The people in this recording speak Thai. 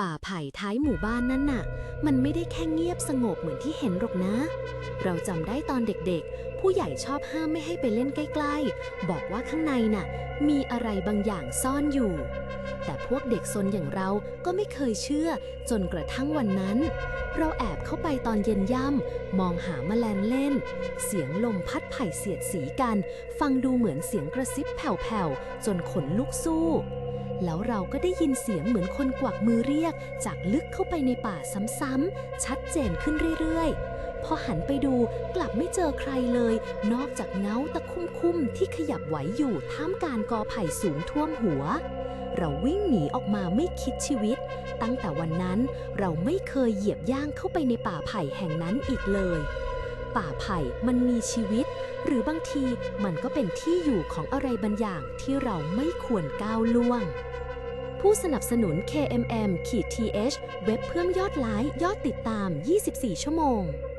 ป่าไผ่ท้ายหมู่บ้านนั่นน่ะ มันไม่ได้แค่เงียบสงบเหมือนที่เห็นหรอกนะ เราจำได้ตอนเด็กๆ ผู้ใหญ่ชอบห้ามไม่ให้ไปเล่นใกล้ๆ บอกว่าข้างในน่ะ มีอะไรบางอย่างซ่อนอยู่ แต่พวกเด็กซนอย่างเราก็ไม่เคยเชื่อจนกระทั่งวันนั้น เราแอบเข้าไปตอนเย็นย่ำมองหาแมลงเล่น เสียงลมพัดไผ่เสียดสีกัน ฟังดูเหมือนเสียงกระซิบแผ่วๆ จนขนลุกสู้ แล้วเราก็ได้ยินเสียงเหมือนคนกวักมือเรียก จากลึกเข้าไปในป่าซ้ำๆชัดเจนขึ้นเรื่อยๆ พอหันไปดูกลับไม่เจอใครเลย นอกจากเงาตะคุ่มๆที่ขยับไหวอยู่ท่ามกลางกอไผ่สูงท่วมหัว เราวิ่งหนีออกมาไม่คิดชีวิต ตั้งแต่วันนั้นเราไม่เคยเหยียบย่างเข้าไปในป่าไผ่แห่งนั้นอีกเลย ป่าไผ่มันมีชีวิตหรือบางทีมันก็เป็นที่อยู่ของอะไรบางอย่างที่เราไม่ควรก้าวล่วง ผู้สนับสนุน KMM ขีด th เว็บเพิ่มยอดไลค์ยอดติดตาม 24 ชั่วโมง